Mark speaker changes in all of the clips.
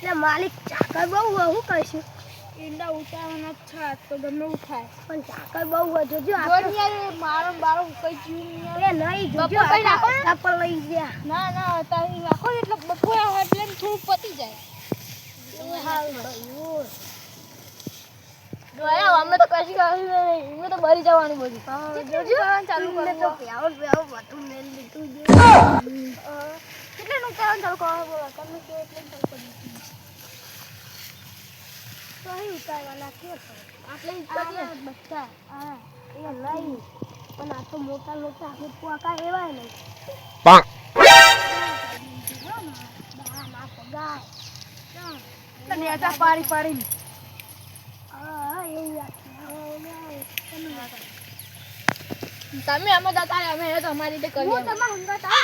Speaker 1: એટલે માલિક ચાકર બહુ હોય શું કહીશું
Speaker 2: ઈંડા ઉતારવાના છે તો ગમે ઉઠાય
Speaker 1: પણ ચાકર બહુ હોય જોજો
Speaker 2: મારો બારો કઈ જીવ નહીં
Speaker 1: એ નહીં જોજો પર લઈ ગયા.
Speaker 2: ના ના તારી રાખો એટલે બપોર આવે એટલે થોડું પતી જાય. અમે તો કશી કર્યું નહીં તો બરી જવાનું બધું.
Speaker 1: જોજો.
Speaker 2: ચાલુ
Speaker 1: એમને તો પ્યાવ પ્યાવ બધું મેલ લીધું છે.
Speaker 2: કેટલાનું ચાલુ કરો બોલો તમે કે એટલે
Speaker 1: અહીં ઉતારવાના કે
Speaker 2: આપણે
Speaker 1: આ બધા. હા એ લઈ. પણ આ તો મોટા મોટા આપણે પોકા એવા નહીં
Speaker 2: નેતા પાડી
Speaker 1: યાદ
Speaker 2: તમે અમે જતા અમે એ તો અમારી રીતે કરીએ.
Speaker 1: હું તમારા હંગાતા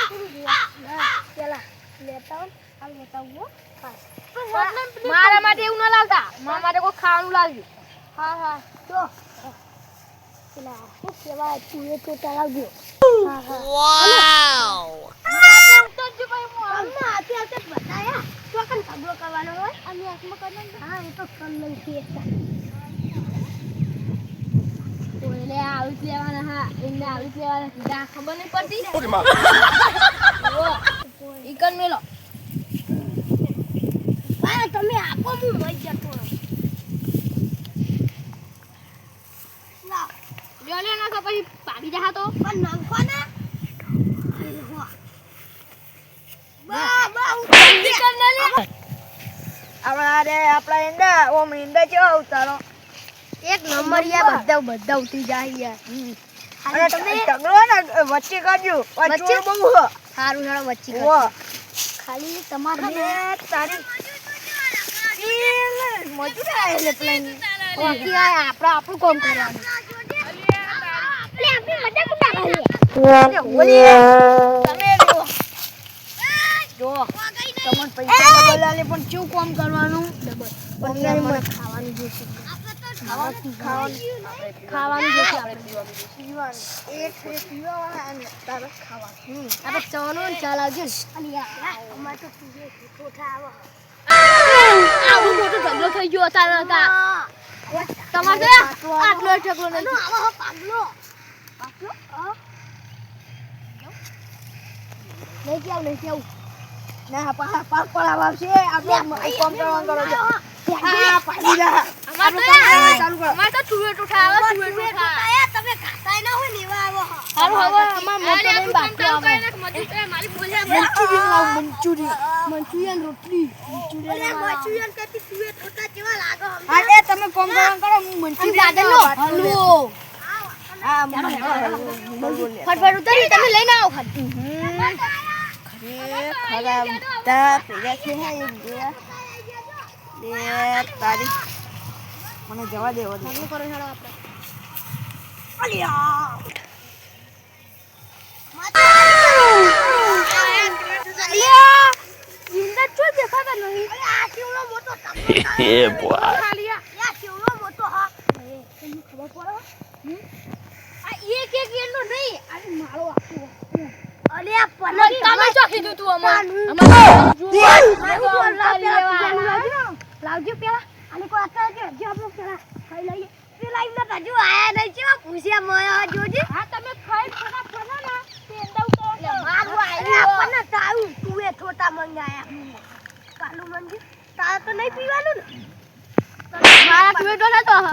Speaker 1: પેલા લેતા આવ આ લેતા આવો પાસ.
Speaker 2: મારા માટે એવું ના લાવતા. મારા માટે કોઈ ખાવાનું લાવજો.
Speaker 1: હા હા. જો. પેલા શું કહેવાય? તું એ તળાવજો કરવાનો હોય? અને હાથમાં કરવાનો હા એ તો કર લઈ છીએ
Speaker 2: કોઈને આવી જ લેવાના હા એમને આવી જ લેવાના ખબર નહીં પડતી. ઈકન મેલો.
Speaker 1: ભાઈ તમે આપો હું મરી જતો
Speaker 2: પછી પાડી જા તો.
Speaker 1: પણ નાખો ને.
Speaker 3: આપણા ઈંડા ઓમ ઈંડા કેવા ઉતારો.
Speaker 1: એક નંબર યા બધા બધા ઉતરી જાય યાર.
Speaker 3: અને
Speaker 1: તમે?
Speaker 3: ને વચ્ચે કરજો.
Speaker 1: વચ્ચે?
Speaker 3: બહુ
Speaker 1: સારું વચ્ચે
Speaker 3: વો
Speaker 1: ખાલી તમારે
Speaker 3: તારી પણ શું કામ કરવાનું
Speaker 1: ખાવાનું જોશે
Speaker 3: ખાવાનું ખાવાનું
Speaker 1: જોશે આપણે
Speaker 3: પીવાનું એક પીવા અને તારે ખાવાનું
Speaker 1: આપણે ચાનો ને ચા લાવજો ને. અને યાર અમારે તો ઠોઠા આવો
Speaker 2: થઈ ગયો તમારે આટલો નહીં
Speaker 3: ના પા પાક પડાવ આવશે આપણે કામ કરવાનું કરો છો હા પાડી જા
Speaker 2: અમાર તો
Speaker 3: ચાલુ કરો
Speaker 2: અમારે તો આવે ચૂહે ટૂઠા
Speaker 1: આયા તમે ખાતાય ના હોય ને આવો.
Speaker 2: હારું, હવે અમાર મોટો લઈને બાકી આવે
Speaker 3: મંચુરિયન મંચુરિયન
Speaker 1: મંચુરિયન રોટલી મંચુરિયન મંચુરિયન કરતી તુએ ઠોઠા કેવા લાગો
Speaker 3: એ તમે કામ કરવાનું કરો હું મંચુરિયન
Speaker 1: દાદાનો હલવો
Speaker 3: હા
Speaker 1: ફટફટ ઉતારી તમે લઈને આવો ખાલી
Speaker 3: મને જવા દેવો
Speaker 1: આપણે
Speaker 3: અલ્યા
Speaker 1: અલ્યા જિંદા ચો દેખાતા નહીં અરે આ કેવડો મોટો ટપકો
Speaker 4: Yeah, boy.
Speaker 1: ખાલી આ કેવડો મોટો હા એ તમને ખબર પડે હમ? આ એક એક એનો નહીં આ મારો આખો અલ્યા પનરી
Speaker 2: તમે શું કીધું તું અમાર
Speaker 1: લાવજો પેલા અને કોઈ આતા છે જે આપણો પેલા ખાઈ લઈએ તે લાઈવ ના હજુ આયા નહીં છે પૂછ્યા મયા જોજે
Speaker 2: હા તમે ખાઈ ફટાફટ ફટા ના તે એંડા ઉતારો
Speaker 1: મારું આયું આપણને તારું તુએ થોટા મંગાયા કાલુ મંજી તારે તો નહીં પીવાનું ને
Speaker 2: મારા ટુએ ડોસા તો હ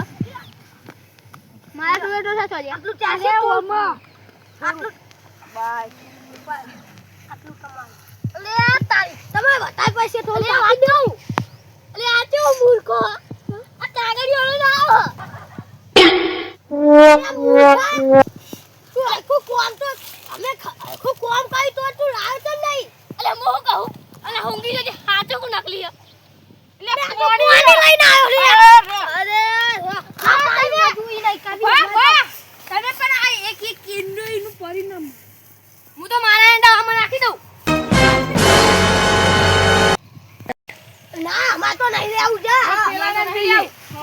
Speaker 2: મારા ટુએ ડોસા તો
Speaker 1: આટલું ઓમાં આટલું
Speaker 3: બાય
Speaker 1: આટલું અલે આ તારી તમે બતાય પૈસે થોડું
Speaker 2: અલે
Speaker 1: આપી દઉં અલે આ કેવો મૂર્ખો આ કાગળિયો ના આવો તું આખું કોમ તો અમે આખું કોમ કરી તો તું લાવતો નહીં
Speaker 2: અલે મો કહું અને હોંગી જજે હાચો કો નકલી હ
Speaker 1: તો પાણી લઈને આવ્યો રે
Speaker 2: તો
Speaker 1: નહીં લે આવું જા
Speaker 2: પેલા ને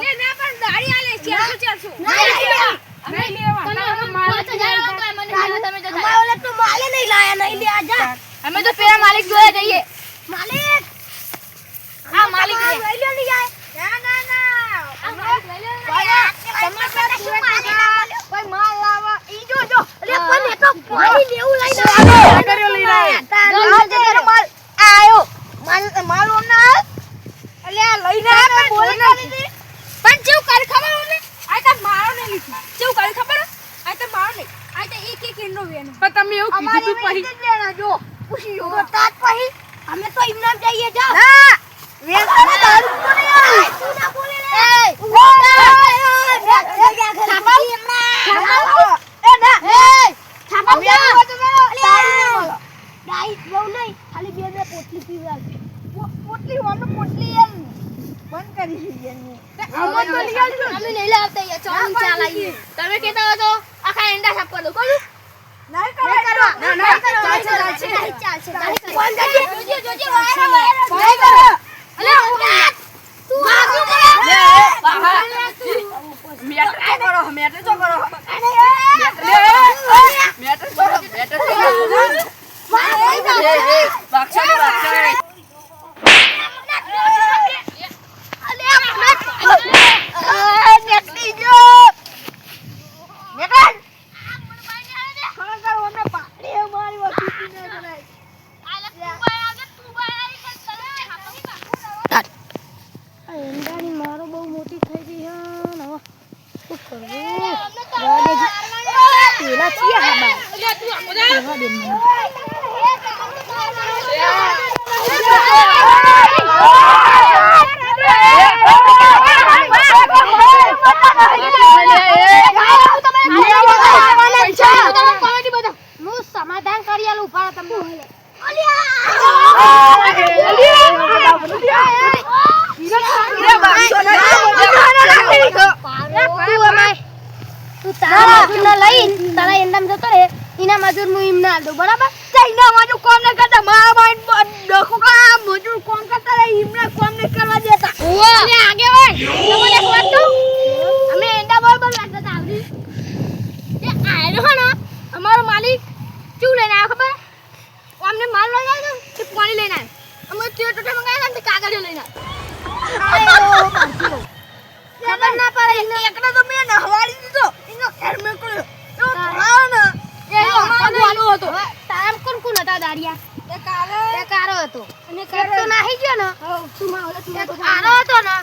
Speaker 2: લે ના પણ દાડી આલે છે આ
Speaker 1: છે છું ના લેવા
Speaker 2: અમે લેવા. તમે માલ તો જાવ મને માલ તમે તો
Speaker 1: જાવ ઓલે તો માલે નહીં લાયા નહીં લે આ જા
Speaker 2: અમે તો પેલા માલિક જોયા જઈએ.
Speaker 1: માલિક.
Speaker 2: હા માલિક લઈ
Speaker 3: લ્યો ને યાર ના ના ના. તમે
Speaker 5: પણ તમે એવું કીધું
Speaker 2: તું લેના જો પૂછી જો તાત પછી અમે તો ઇમનામ જઈએ જાઓ
Speaker 3: ના, વેચવાને દારૂ તો નહીં આવે.
Speaker 2: તું ના બોલે.
Speaker 3: એ
Speaker 2: ખાલી બે બે પોટલી પીવડાવજો
Speaker 3: પો- પોટલી અમે પોટલી એમ. બંધ કરી
Speaker 2: દીધી.
Speaker 5: અમે નહીં લાવતા ચાલ ચાલ આવીએ તમે કહેતા હતો આખા એંડા છાપવા દો. કહું
Speaker 3: નહીં કરવા.
Speaker 2: ના,
Speaker 3: નહીં
Speaker 2: ના. ચાલશે,
Speaker 3: ચાલશે,
Speaker 2: ચાલશે.
Speaker 3: ચાલશે. ફોન કરજે.
Speaker 2: જોજે, જોજે, વાયરો, વાયરો.
Speaker 3: નહીં કરો.
Speaker 2: અલે, ઉઠ. તું ભાગી
Speaker 3: લે,
Speaker 2: પડે.
Speaker 3: આહા.
Speaker 2: અલે, તું.
Speaker 3: મેટર તો કરો, મેટર તો કરો.
Speaker 2: અરે, એ,
Speaker 3: લે, મેટર તો કરો, મેટર તો કરો.
Speaker 2: મારે.
Speaker 3: એ, એ, બાક્ષા ને બાક્ષા.
Speaker 2: અલે, આ
Speaker 3: આ, નીકળી ગયો. નીકળ. ખરેખર અમને પાડી મારી વસ્તુ ના કરાય.
Speaker 2: આ ઈંડાની મારો બહુ મોટી થઈ ગઈ છે ને હવે શું કરવું રહેવા દેજો. પેલા છીએ હાબા. રહેવા દે મને. હું સમાધાન કરી આલું ઊભા રહો તમે તું અમાય તું તારા મજૂરને લઈ તારા એંડામ જતો રે એના મજૂર હું એમને આલ દઉં બરાબર
Speaker 3: ચાઇના મજૂર કોમ ન કરતા મારા ભાઈ ડખો કા મજૂર કોમ કરતા એમને કોમ ન કરવા દેતા?
Speaker 2: આગે હોય તમને એક વાત કહું અમે એંડા બરોબર લાગતા હતા આવડી એ આયરો હે ને અમારો માલિક શું લઈને આવ્યો ખબર ઓ અમને માલ લઈને આવ્યો ને તે પાણી લઈને આવ્યો અમે તે ટોટે મંગાવ્યા ને તે કાગળિયો લઈને આવ્યો ખબર ના પડે
Speaker 3: એકને તો મેં નહવાડી દીધો એનો ખેર મેં કર્યો એવો ભણાવો ને
Speaker 2: એ અમારો હતો તારામ કોણ કોણ હતા દાડિયા.
Speaker 3: એ કારો
Speaker 2: એ કારો હતો. અને કારો તો નાહી ગયો ને. તું માં ઓલા તું કારો હતો ને.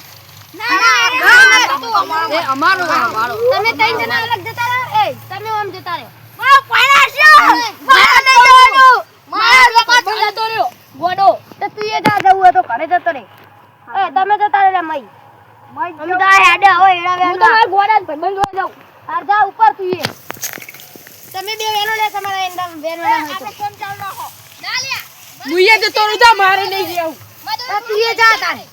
Speaker 3: એ અમારો અમારો.
Speaker 2: તમે જતા રહો એ તમે આમ જતા રહો
Speaker 3: મારો પાણા છે. મારા નહીં જવાનું
Speaker 2: મારા લોકો જતો રહ્યો. ગોડો. તો તું એ જા જવું હોય તો જતો રે એ તમે જતા રહે મઈ અમે તો હેડે હવે એડા વેલા હું તો મારા ગોડા ભાઈબંધ જોવા જાઉં. હાર જા ઉપર તું એ. તમે બે વેનો લે તમારા એન્ડા વેનો ના હોય તો
Speaker 3: કોમ ચાલ નાખો
Speaker 5: મુઈએ તો રહું જા મારે નહીં રહેવું
Speaker 2: તો તું જા તારે.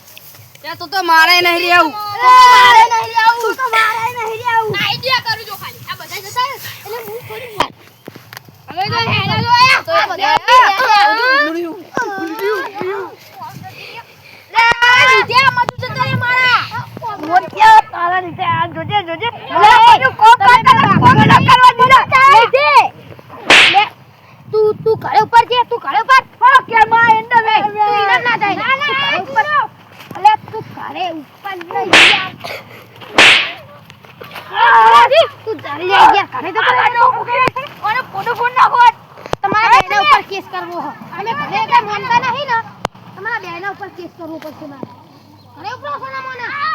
Speaker 5: ત્યાં તો તો મારે નહીં રહેવું
Speaker 2: મારે નહીં આવું. તો મારે નહીં આવું.
Speaker 5: આઈડિયા કરું જો ખાલી. આ બધા જતા
Speaker 2: એટલે હું થોડી વાત
Speaker 5: હવે તો હેડા જો આયા.
Speaker 2: લે આ બધા
Speaker 3: મોટિયા તારા નીચે આ જોજે જોજે લે બધું કોમ કરતા કોમ ન કરવા દીધા
Speaker 2: લે તું તું ઘરે ઉપર છે તું ઘરે ઉપર
Speaker 3: હો કે માં એન્ડ વે
Speaker 2: તું ઇનામ ના થાય તું ઘરે ઉપર અલે તું ઘરે ઉપર નહીં યાર તું જલ્દી આવી ગયા ઘરે તો
Speaker 3: ઓને ફોટો ફોન નાખો
Speaker 2: તમારા બેના ઉપર કેસ કરવો હો અમે ઘરે કઈ માનતા નહીં ને તમારા બેના ઉપર કેસ કરવો પડશે મારે અરે ઉપર સોના મોના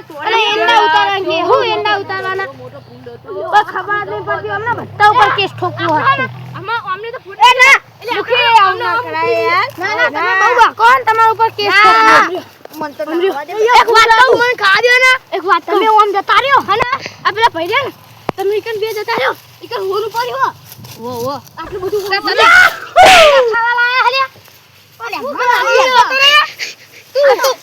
Speaker 5: અરે એના ઉતારવા કે હું
Speaker 2: ઉતારવાના? બસ ખબર નહીં પડતી અમને ભટ્ટા ઉપર કેસ ઠોકવો હતો.
Speaker 5: આમાં અમને તો
Speaker 2: ફૂટે ના
Speaker 5: મુખે આવ કરાય યાર.
Speaker 2: ના ના. તમે બહુ કોણ તમારા ઉપર કેસ ઠોકવો
Speaker 3: મન તો
Speaker 2: એક વાત કહું મને ખાધ્યો ને? એક વાત તમે ઓમ જતા રહ્યો? હે ને આ પેલા ભાઈ ને તમે ઇકન બે જતા રહ્યો? ઇકન હોનું પડ્યો વો વો. આટલું બધું તમે ખાવા લાયા હલ્યા ઓલે મને આવી ગયો તું.